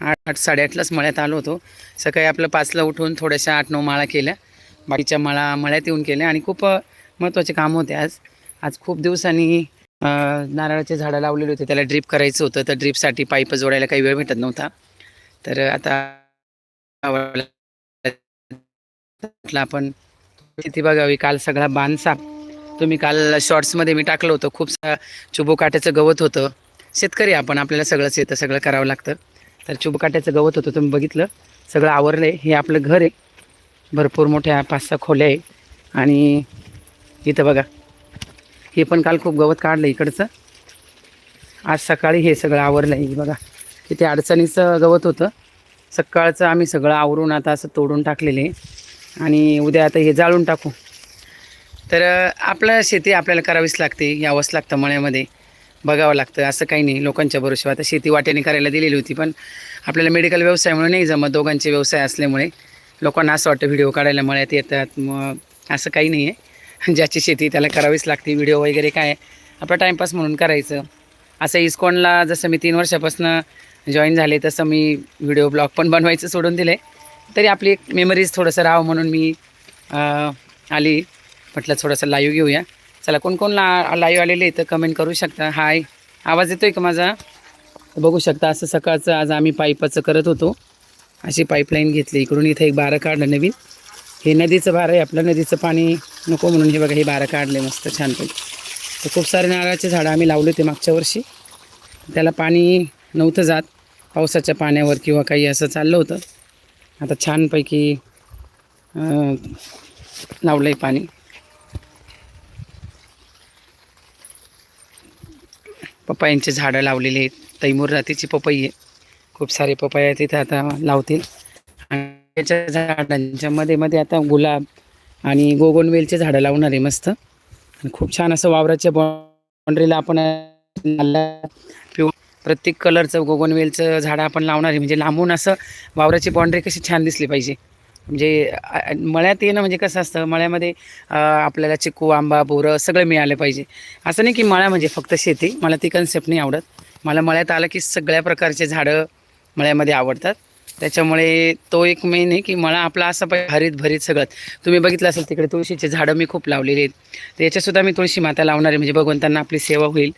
आठ आठ साडेआठलाच मळ्यात आलो होतो. सकाळी आपलं पाचला उठून थोड्याशा आठ नऊ माळा केल्या. बाकीच्या माळा मळ्यात येऊन केल्या आणि खूप महत्त्वाचे काम होते आज. आज खूप दिवसांनी नारळाचे झाडं लावलेले होते. त्याला ड्रीप करायचं होतं. तर ड्रीपसाठी पाईप जोडायला काही वेळ भेटत नव्हता. तर आता म्हटलं आपण किती बघावी? काल सगळा बांध साफ तुम्ही काल शॉर्ट्समध्ये मी टाकलं होतं. खूप सा चुबोकाट्याचं गवत होतं. शेतकरी आपण आपल्याला सगळंच येतं. सगळं करावं लागतं. तर चुबकाट्याचं गवत होतं तुम्ही बघितलं. सगळं आवरलं आहे हे आपलं घर आहे. भरपूर मोठ्या पाच सहा खोल्या आहे. आणि इथं बघा. हे पण काल खूप गवत काढलं इकडचं. आज सकाळी हे सगळं आवरलं आहे बघा. किती अडचणीचं गवत होतं. सकाळचं आम्ही सगळं आवरून आता असं तोडून टाकलेलं आहे. आणि उद्या आता हे जाळून टाकू. तर आपलं शेती आपल्याला करावीच लागते. यावंच लागतं मळ्यामध्ये. बघावं लागतं. असं काही नाही. लोकांच्या भरोशावर आता शेती वाट्याने करायला दिलेली होती पण आपल्याला मेडिकल व्यवसायामुळे नाही जमत दोघांचे व्यवसाय असल्यामुळे. लोकांना असं वाटतं व्हिडिओ काढायला मळ्यात येतात. मग असं काही नाही आहे ज्याची शेती त्याला करावीच लागते. व्हिडिओ वगैरे काय आपला टाईमपास म्हणून करायचं. असं इस्कॉनला जसं मी तीन वर्षापासून जॉईन झाले तसं मी व्हिडिओ ब्लॉग पण बनवायचं सोडून दिलं आहे तरी आपली एक मेमरीज थोडंसं राहावं म्हणून मी आली. म्हटलं थोडंसं लाईव्ह घेऊया. चला कोण कोण ला लाईव्ह आलेले तर कमेंट करू शकता. हाय आवाज येतोय का माझा? बघू शकता असं सकाळचं आज आम्ही पाईपाचं करत होतो. अशी पाईपलाईन घेतली. इकडून इथं एक बारं काढलं नवीन. हे नदीचं बारं आहे आपलं नदीचं पाणी नको म्हणून हे बघा हे बारं काढले मस्त छानपैकी. तर खूप सारे नारळाचे झाडं आम्ही लावले होते मागच्या वर्षी. त्याला पाणी नव्हतं जात पावसाच्या पाण्यावर किंवा काही असं चाललं होतं. आता छानपैकी लावलं आहे पाणी. पपयांचे झाडं लावलेले आहेत. तैमूर जातीची पपई आहे. खूप सारे पपया तिथे आता लावतील. आणि त्याच्या झाडांच्या मध्ये मध्ये आता गुलाब आणि गोगनवेलचे झाडं लावणार आहे मस्त. आणि खूप छान असं वावराच्या बाउंड्रीला आपण पिऊ प्रत्येक कलरचं गोगनवेलचं झाडं आपण लावणार आहे. म्हणजे लांबून असं वावराची बाउंड्री कशी छान दिसली पाहिजे. म्हणजे मळ्यात येणं म्हणजे कसं असतं मळ्यामध्ये आपल्याला चिकू आंबा बोरं सगळं मिळालं पाहिजे. असं नाही की मळ्या म्हणजे फक्त शेती मला ती कन्सेप्ट नाही आवडत. मला मळ्यात आलं की सगळ्या प्रकारचे झाडं मळ्यामध्ये आवडतात. त्याच्यामुळे तो एक मेन आहे की मळा आपला असा पाहिजे हरीत भरीत सगळं. तुम्ही बघितलं असेल तिकडे तुळशीचे झाडं मी खूप लावलेले आहेत. तर याच्यासुद्धा मी तुळशी माता लावणार आहे म्हणजे भगवंतांना आपली सेवा होईल.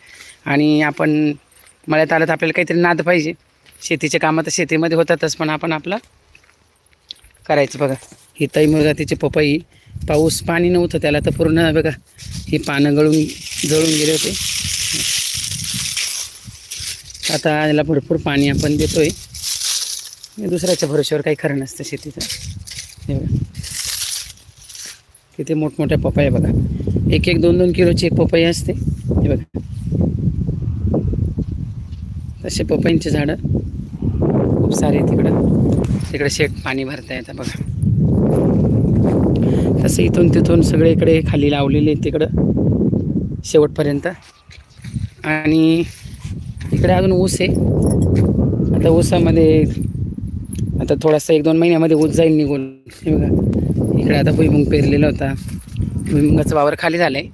आणि आपण मळ्यात आलं तर आपल्याला काहीतरी नाद पाहिजे. शेतीचे कामं तर शेतीमध्ये होतातच पण आपण आपला करायचं बघा. ही तैमुरगा जातीची पपई पाऊस पाणी नव्हतं त्याला तर पूर्ण बघा ही पानं गळून जळून गेले होते. आता याला भरपूर पाणी आपण देतोय. आहे दुसऱ्याच्या भरोश्यावर काही खरं नसतं शेतीचं. हे बघा. किती मोठमोठ्या पपया बघा. एक एक दोन दोन किलोची एक पपई असते. हे बघा. तसे पपईंचे झाडं. खूप सारे तिकडं तिकडे शेट पाणी भरता येतं बघा. तसं इथून तिथून सगळे इकडे खाली लावलेले आहेत तिकडं शेवटपर्यंत. आणि इकडे अजून ऊस आहे. आता ऊसामध्ये आता थोडासा एक दोन महिन्यामध्ये ऊस जाईल निघून. बघा इकडे आता भुईमुंग पेरलेला होता. भुईमुगाचं वावर खाली झालं आहे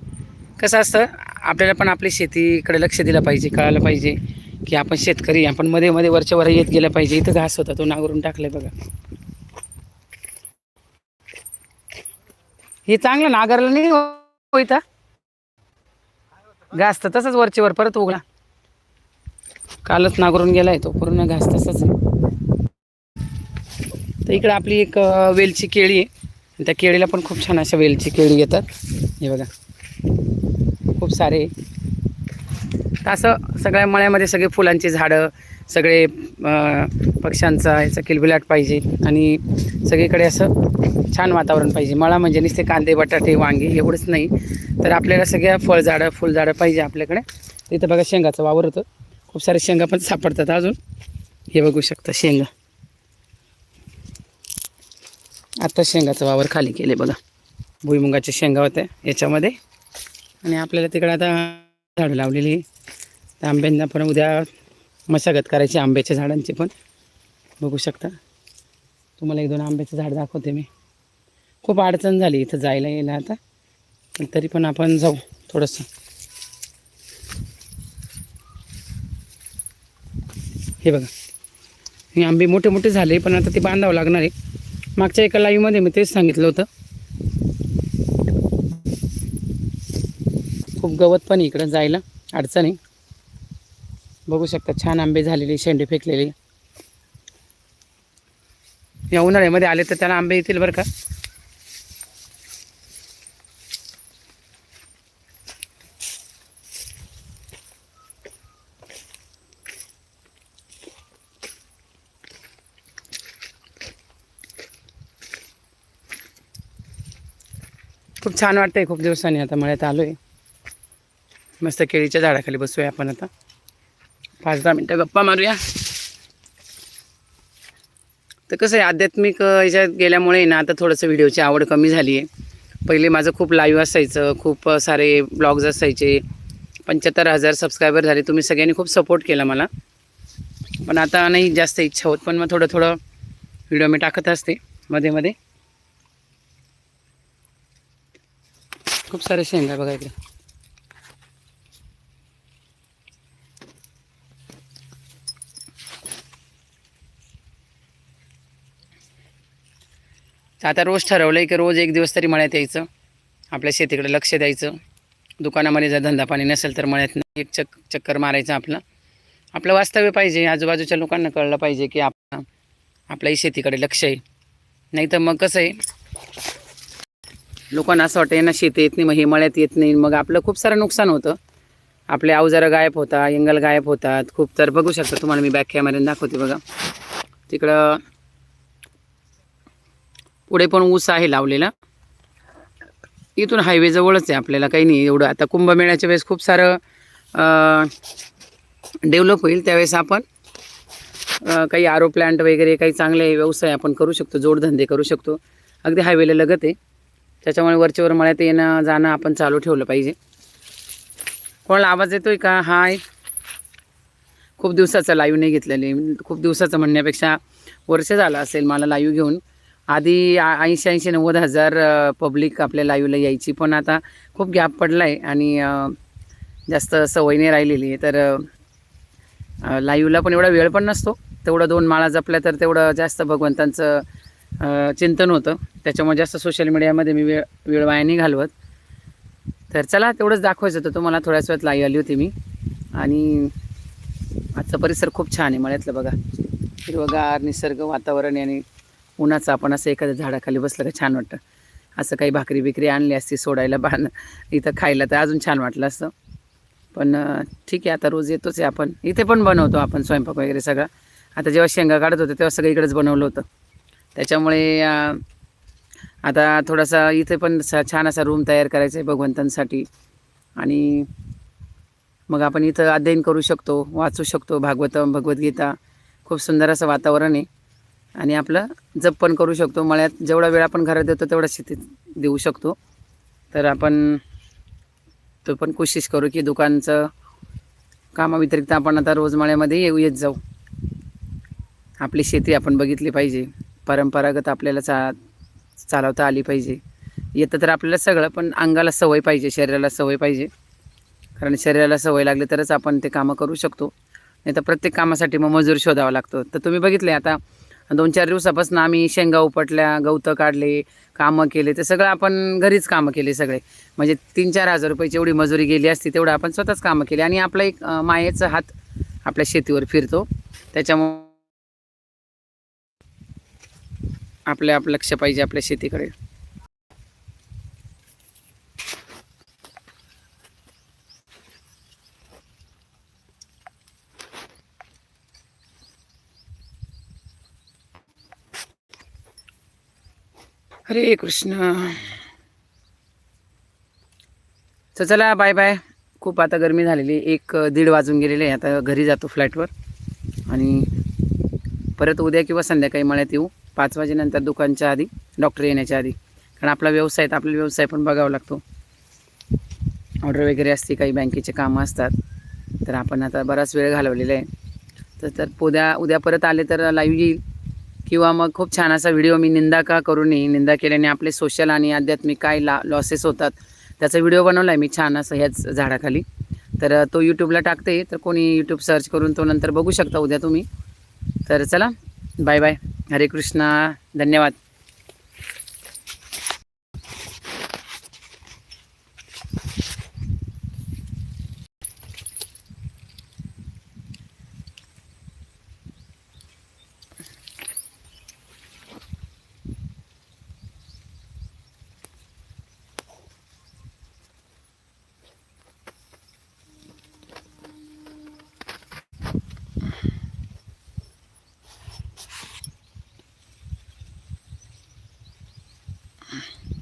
कसं असतं आपल्याला पण आपली शेतीकडे लक्ष दिलं पाहिजे कळायला पाहिजे. की आपण शेतकरी आपण मध्ये मध्ये वरच्या वर येत गेलं पाहिजे. इथं घास होता तो नांगरून टाकलाय बघा. हे चांगलं नागरला नाही हो इथं. घास तर तसंच वरचे वर परत उघडा कालच नागरून गेलाय तो पूर्ण घास तसाच तर इकडं आपली एक वेलची केळी आहे. त्या केळीला पण खूप छान अशा वेलची केळी येतात. हे बघा. खूप सारे तर असं सगळ्या मळ्यामध्ये सगळे फुलांची झाडं सगळे पक्ष्यांचा याचा किलबिलाट पाहिजे आणि सगळीकडे असं छान वातावरण पाहिजे. मळा म्हणजे नुसते कांदे बटाटे वांगे एवढंच नाही तर आपल्याला सगळ्या फळझाडं फुलझाडं पाहिजे आपल्याकडे. तिथं बघा शेंगाचं वावर होतं. खूप सारे शेंगा पण सापडतात अजून. हे बघू शकता शेंगा. आत्ता शेंगाचं वावर खाली केले बघा. भुईमुगाच्या शेंगा होत्या याच्यामध्ये. आणि आपल्याला तिकडे आता झाडं लावलेली आहे. आंब्यांना पण उद्या मशागत करायची आंब्याच्या झाडांची पण. बघू शकता. तुम्हाला एक दोन आंब्याचं झाड दाखवते मी. खूप अडचण झाली इथं जायला यायला आता. पण तरी पण आपण जाऊ थोडंसं. हे बघा. हे आंबे मोठे मोठे झाले पण आता ते बांधावं लागणार आहे. मागच्या एका लाईव्हमध्ये मी तेच सांगितलं होतं. खूप गवत पण इकडं जायला अडचण आहे. बघू शकता छान आंबे झालेले शेंडे फेकलेले. या उन्हाळ्यामध्ये आले तर त्याला आंबे येतील बरं का? खूप छान वाटतंय खूप दिवसांनी आता मळ्यात आलो आहे मस्त केळीच्या झाडाखाली बसूया आपण आता. पाच दहा मिनटं गप्पा मारूया. तर कसं आहे आध्यात्मिक याच्यात गेल्यामुळे ना आता थोडंसं व्हिडिओची आवड कमी झाली आहे पहिले माझं खूप लाईव्ह असायचं खूप सारे ब्लॉग्स असायचे. पंच्याहत्तर हजार सबस्क्रायबर झाले तुम्ही सगळ्यांनी खूप सपोर्ट केला मला. पण आता नाही जास्त इच्छा होत पण मग थोडं थोडं व्हिडिओ मी टाकत असते मध्ये मध्ये खूप सारे शेंगा बघा इकडे. तर आता रोज ठरवलं आहे की रोज एक दिवस तरी मळ्यात यायचं. आपल्या शेतीकडे लक्ष द्यायचं. दुकानामध्ये जर धंदा पाणी नसेल तर मळ्यात एक चक चक्कर मारायचं आपलं. आपलं वास्तव्य पाहिजे. आजूबाजूच्या लोकांना कळलं पाहिजे की आपलं आपल्याही शेतीकडे लक्ष आहे. नाही तर मग कसं आहे? लोकांना असं वाटतं यांना शेती येत नाही मग हे मळ्यात येत नाही. मग आपलं खूप सारं नुकसान होतं. आपले अवजारं गायब होतात एंगल गायब होतात. खूप तर बघू शकता तुम्हाला मी बॅक कॅमेऱ्याने दाखवते बघा. तिकडं पुढे पण ऊस आहे लावलेला. इथून हायवे जवळच आहे आपल्याला काही नाही एवढं. आता कुंभमेळ्याच्या वेळेस खूप सारं डेव्हलप होईल त्यावेळेस आपण काही आरो प्लांट वगैरे काही चांगले व्यवसाय आपण करू शकतो जोडधंदे करू शकतो. अगदी हायवेला लगत आहे. त्याच्यामुळे वरच्यावर मळ्यात येणं जाणं आपण चालू ठेवलं पाहिजे. कोणाला आवाज येतोय का? हाय. खूप दिवसाचा लाईव्ह नाही घेतलेली. खूप दिवसाचं म्हणण्यापेक्षा वर्ष झालं असेल मला लाईव्ह घेऊन. आधी ऐंशी ऐंशी नव्वद हजार पब्लिक आपल्या लाईव्हला यायची. पण आता खूप गॅप पडला आहे आणि जास्त सवय नाही राहिलेली आहे. तर लाईव्हला पण एवढा वेळ पण नसतो. तेवढं दोन माळा जपल्या तर तेवढं जास्त भगवंतांचं चिंतन होतं. त्याच्यामुळे जास्त सोशल मीडियामध्ये मी वेळ वेळ वाया नाही घालवत. तर चला तेवढंच दाखवायचं होतं. तुम्हाला थोड्याच वेळात लाईव्ह आली होती मी. आणि आजचा परिसर खूप छान आहे. मळ्यातलं बघा. हिरवगार निसर्ग वातावरण आणि उन्हाचं आपण असं एखाद्या झाडाखाली बसलं का छान वाटतं. असं काही भाकरी बिकरी आणली असती सोडायला बाण इथं खायला तर अजून छान वाटलं असतं. पण ठीक आहे आता रोज येतोच आहे आपण. इथे पण बनवतो आपण स्वयंपाक वगैरे सगळा. आता जेव्हा शेंगा काढत होतं तेव्हा सगळं इकडंच बनवलं होतं. त्याच्यामुळे आता थोडासा इथे पण स- छान असा रूम तयार करायचा आहे भगवंतांसाठी. आणि मग आपण इथं अध्ययन करू शकतो वाचू शकतो भागवत भगवद्गीता. खूप सुंदर असं वातावरण आहे. आणि आपलं जप पण करू शकतो. मळ्यात जेवढा वेळ आपण घरात देतो तेवढा शेतीत देऊ शकतो. तर आपण तो पण कोशिश करू की दुकानचं कामाव्यतिरिक्त आपण आता रोज मळ्यामध्ये येऊ येत जाऊ. आपली शेती आपण बघितली पाहिजे. परंपरागत आपल्याला चा चालवता आली पाहिजे. येतं तर आपल्याला सगळं पण अंगाला सवय पाहिजे शरीराला सवय पाहिजे. कारण शरीराला सवय लागली तरच आपण ते कामं करू शकतो. नाही तर प्रत्येक कामासाठी मग मजूर शोधावा लागतो. तर तुम्ही बघितले आता दोन चार दिवसापासून आम्ही शेंगा उपटल्या गवतं काढले कामं केले. ते सगळं आपण घरीच कामं केले सगळे. म्हणजे तीन चार हजार रुपयाची एवढी मजुरी गेली असती तेवढं आपण स्वतःच कामं केली. आणि आपला एक मायेचा हात आपल्या शेतीवर फिरतो. त्याच्यामुळे आपलं आपलं लक्ष पाहिजे आपल्या शेतीकडे. हरे कृष्ण. तर चला बाय बाय खूप आता गरमी झालेली एक दीड वाजून गेलेले आहे. आता घरी जातो फ्लॅटवर आणि परत उद्या किंवा संध्याकाळी मळ्यात येऊ. पाच वाजेनंतर दुकानच्या आधी डॉक्टर येण्याच्या आधी. कारण आपला व्यवसाय आहे, तर आपला व्यवसाय पण बघावा लागतो. ऑर्डर वगैरे असते काही बँकेचे कामं असतात. तर आपण आता बराच वेळ घालवलेला आहे. तर तर उद्या उद्या परत आले तर लाईव्ह येईल. किंवा मग खूप छान असा व्हिडिओ मी निंदा का करू नये निंदा केल्याने आपले सोशल आणि आध्यात्मिक काय ला लॉसेस होतात त्याचा व्हिडिओ बनवला आहे मी छान असं ह्याच झाडाखाली. तर तो यूट्यूबला टाकते तर कोणी यूट्यूब सर्च करून तो नंतर बघू शकता उद्या तुम्ही. तर चला बाय बाय हरे कृष्णा धन्यवाद. Ah.